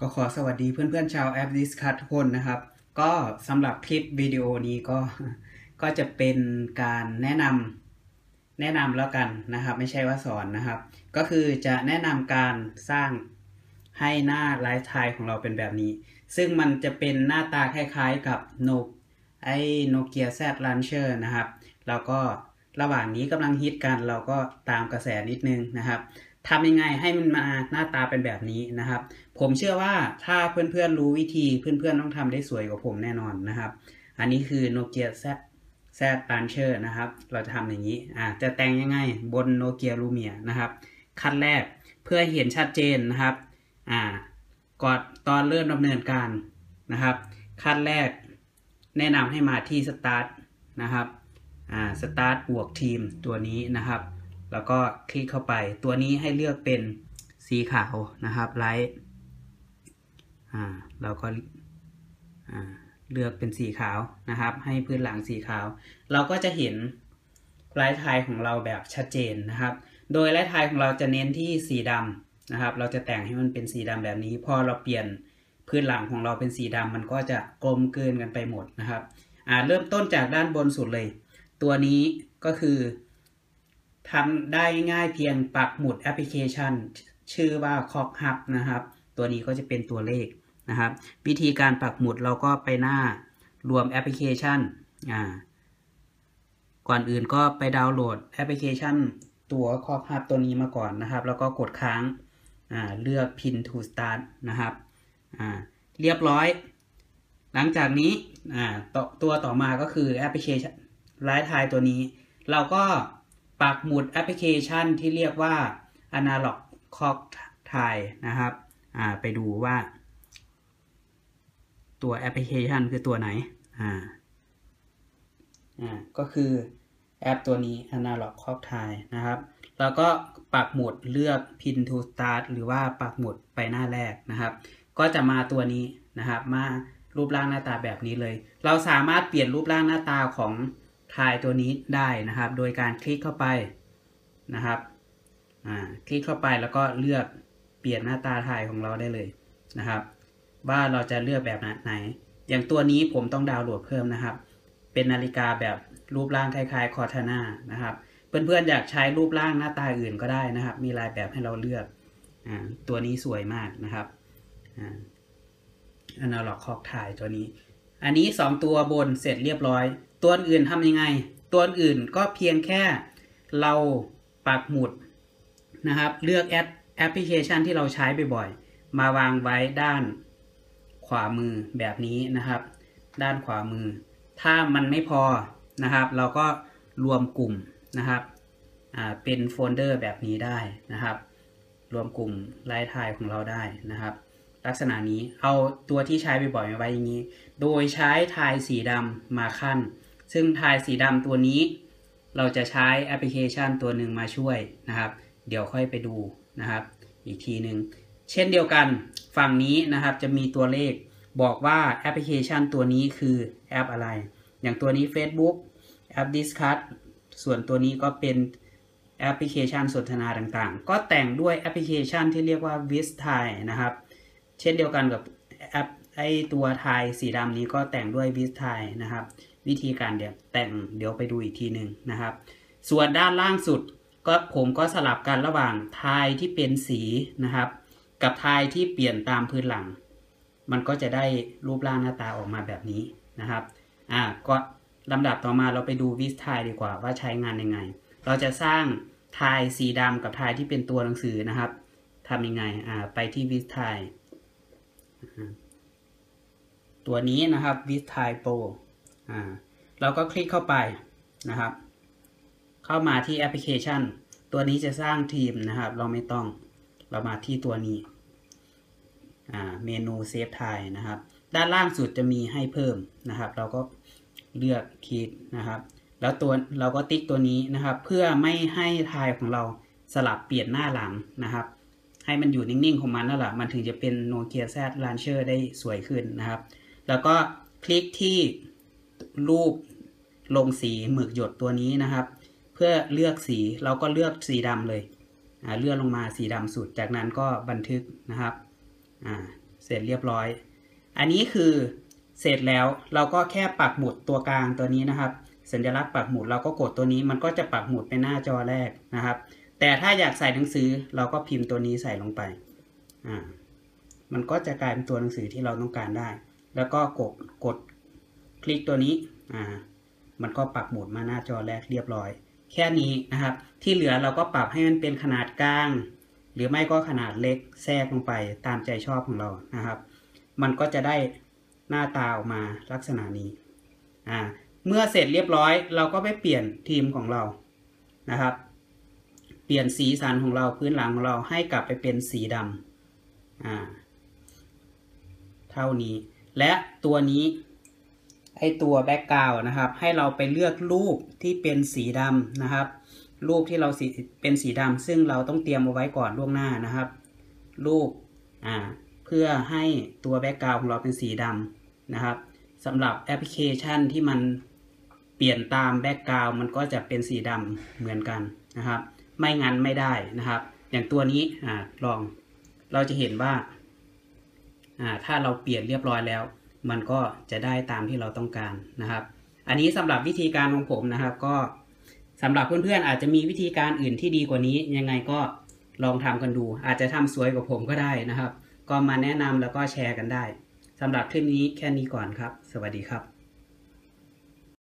ก็ขอสวัสดีเพื่อนๆชาวแอป Discuss ทุกคนนะครับ ก็สำหรับคลิปวิดีโอนี้ก็ก็จะเป็นการแนะนำแนะนำแล้วกันนะครับ ไม่ใช่ว่าสอนนะครับ ก็คือจะแนะนำการสร้างให้หน้าไลฟ์ไทม์ของเราเป็นแบบนี้ ซึ่งมันจะเป็นหน้าตาคล้ายๆกับโนไอโนเกียแซดลันเชอร์นะครับ แล้วก็ระหว่างนี้กำลังฮิตกันเราก็ตามกระแสนิดนึงนะครับ ทำยังไงให้มันมาหน้าตาเป็นแบบนี้นะครับ ผมเชื่อว่าถ้าเพื่อนๆรู้วิธีเพื่อนๆต้องทำได้สวยกว่าผมแน่นอนนะครับ อันนี้คือโนเกียแซแซดลันเชอร์นะครับ เราจะทำอย่างนี้อ่าจะแต่งยังไงบนโนเกียลูเมียนะครับ ขั้นแรกเพื่อเห็นชัดเจนนะครับอ่ากอดตอนเริ่มดำเนินการนะครับ ขั้นแรกแนะนำให้มาที่สตาร์ทนะครับอ่าสตาร์ทบวกทีมตัวนี้นะครับ แล้วก็คลิกเข้าไป ตัวนี้ให้เลือกเป็นสีขาวนะครับไลท์อ่าเราก็อ่าเลือกเป็นสีขาวนะครับ ให้พื้นหลังสีขาว เราก็จะเห็นลายไทยของเราแบบชัดเจนนะครับ โดยลายไทยของเราจะเน้นที่สีดำนะครับ เราจะแต่งให้มันเป็นสีดำแบบนี้ พอเราเปลี่ยนพื้นหลังของเราเป็นสีดำมันก็จะกลมกลืนกันไปหมดนะครับอ่าเริ่มต้นจากด้านบนสุดเลย ตัวนี้ก็คือ ทำได้ง่ายเพียงปักหมุดแอปพลิเคชัน ชื่อว่าคอกฮับนะครับ ตัวนี้ก็จะเป็นตัวเลขนะครับ วิธีการปักหมุดเราก็ไปหน้ารวมแอปพลิเคชันอ่าก่อนอื่นก็ไปดาวน์โหลดแอปพลิเคชัน ตัวคอกฮับตัวนี้มาก่อนนะครับ แล้วก็กดค้างอ่าเลือก pin to start นะครับอ่าเรียบร้อย หลังจากนี้อ่าตตัวต่อมาก็คือแอปพลิเคชันไลท์ไทยตัวนี้ เราก็ ปักหมุดแอปพลิเคชันที่เรียกว่า Analog Clock Tie นะครับอ่าไปดูว่า ตัวแอปพลิเคชันคือตัวไหนอ่าอ่าก็คือแอปตัวนี้ Analog Clock Tie นะครับ แล้วก็ปักหมุดเลือก Pin to Start หรือว่าปักหมุดไปหน้าแรกนะครับ ก็จะมาตัวนี้นะครับ มารูปร่างหน้าตาแบบนี้เลย เราสามารถเปลี่ยนรูปร่างหน้าตาของ ทายตัวนี้ได้นะครับ โดยการคลิกเข้าไปนะครับคลิกเข้าไปแล้วก็เลือกเปลี่ยนหน้าตาทายของเราได้เลยนะครับ ว่าเราจะเลือกแบบไหน อย่างตัวนี้ผมต้องดาวน์โหลดเพิ่มนะครับ เป็นนาฬิกาแบบรูปร่างคล้ายๆคอร์ทาน่านะครับเพื่อนๆอยากใช้รูปร่างหน้าตาอื่นก็ได้นะครับ มีลายแบบให้เราเลือกอตัวนี้สวยมากนะครับอ่าอนาล็อกคอกถ่ายตัวนี้ อันนี้ 2 ตัวบนเสร็จเรียบร้อย ตัวอื่นทำยังไง ตัวอื่นก็เพียงแค่เราปักหมุดนะครับ เลือกแอปแอปพลิเคชันที่เราใช้บ่อยๆ มาวางไว้ด้านขวามือแบบนี้นะครับ ด้านขวามือ ถ้ามันไม่พอนะครับ เราก็รวมกลุ่มนะครับเป็นโฟลเดอร์แบบนี้ได้นะครับ รวมกลุ่มไลฟ์ทม์ของเราได้นะครับ ลักษณะนี้เอาตัวที่ใช้บ่อยๆมาไว้อย่างนี้ โดยใช้ทายสีดำมาขั้น ซึ่งทายสีดำตัวนี้ เราจะใช้แอปพลิเคชันตัวหนึ่งมาช่วยนะครับ เดี๋ยวค่อยไปดูนะครับ อีกทีหนึ่งเช่นเดียวกันฝั่งนี้นะครับจะมีตัวเลขบอกว่าแอปพลิเคชันตัวนี้คือแอปอะไร อย่างตัวนี้ Facebook แอป Discuss ส่วนตัวนี้ก็เป็นแอปพลิเคชันสนทนาต่างๆ ก็แต่งด้วยแอปพลิเคชันที่เรียกว่า v i s t i นะครับ เช่นเดียวกันกับแอปไอตัวไทยสีดำนี้ก็แต่งด้วย v i s t i นะครับ วิธีการเดี๋ยวแต่งเดี๋ยวไปดูอีกทีหนึ่งนะครับ ส่วนด้านล่างสุดก็ผมก็สลับกันระหว่างทายที่เป็นสีนะครับ กับทายที่เปลี่ยนตามพื้นหลัง มันก็จะได้รูปร่างหน้าตาออกมาแบบนี้นะครับอ่าก็ลำดับต่อมาเราไปดูวิสทายดีกว่าว่าใช้งานยังไง เราจะสร้างทายสีดำกับทายที่เป็นตัวหนังสือนะครับทำยังไงอ่าไปที่วิสทายตัวนี้นะครับวิสทายโปร อ่าเราก็คลิกเข้าไปนะครับ เข้ามาที่แอปพลิเคชัน ตัวนี้จะสร้างทีมนะครับ เราไม่ต้องเรามาที่ตัวนี้อ่าเมนูเซฟไทยนะครับ ด้านล่างสุดจะมีให้เพิ่มนะครับ เราก็เลือกคลิกนะครับ แล้วตัวเราก็ติ๊กตัวนี้นะครับ เพื่อไม่ให้ทายของเราสลับเปลี่ยนหน้าหลังนะครับให้มันอยู่นิ่ง ๆ ของมันนั่นแหละ มันถึงจะเป็นโนเกียแซดลันเชอร์ได้สวยขึ้นนะครับ แล้วก็คลิกที่ รูปลงสีหมึกหยดตัวนี้นะครับ เพื่อเลือกสีเราก็เลือกสีดำเลยเลื่อนลงมาสีดำสุด จากนั้นก็บันทึกนะครับเสร็จเรียบร้อย อันนี้คือเสร็จแล้วเราก็แค่ปักหมุดตัวกลางตัวนี้นะครับ สัญลักษณ์ปักหมุดเราก็กดตัวนี้มันก็จะปักหมุดไปหน้าจอแรกนะครับ แต่ถ้าอยากใส่หนังสือเราก็พิมพ์ตัวนี้ใส่ลงไปมันก็จะกลายเป็นตัวหนังสือที่เราต้องการได้ แล้วก็กดกด คลิกตัวนี้อ่ามันก็ปักหมุดมาหน้าจอแรกเรียบร้อย แค่นี้นะครับ ที่เหลือเราก็ปรับให้มันเป็นขนาดกลาง หรือไม่ก็ขนาดเล็กแทรกลงไปตามใจชอบของเรานะครับ มันก็จะได้หน้าตาออกมาลักษณะนี้อ่าเมื่อเสร็จเรียบร้อย เราก็ไปเปลี่ยนทีมของเรานะครับ เปลี่ยนสีสันของเราพื้นหลังของเราให้กลับไปเป็นสีดำอ่าเท่านี้ และตัวนี้ ไอตัวแบ็กกราวนะครับ ให้เราไปเลือกรูปที่เป็นสีดำนะครับ รูปที่เราสีเป็นสีดำซึ่งเราต้องเตรียมเอาไว้ก่อนล่วงหน้านะครับ รูปอ่าเพื่อให้ตัวแบ็กกราวของเราเป็นสีดำนะครับสำหรับแอปพลิเคชันที่มันเปลี่ยนตามแบ็กกราวมันก็จะเป็นสีดำเหมือนกันนะครับ ไม่งั้นไม่ได้นะครับ อย่างตัวนี้อ่าลองเราจะเห็นว่าอ่าถ้าเราเปลี่ยนเรียบร้อยแล้ว มันก็จะได้ตามที่เราต้องการนะครับ อันนี้สำหรับวิธีการของผมนะครับ ก็สำหรับเพื่อนๆอาจจะมีวิธีการอื่นที่ดีกว่านี้ ยังไงก็ลองทำกันดู อาจจะทำสวยกว่าผมก็ได้นะครับ ก็มาแนะนำแล้วก็แชร์กันได้สำหรับคลิปนี้แค่นี้ก่อนครับ สวัสดีครับ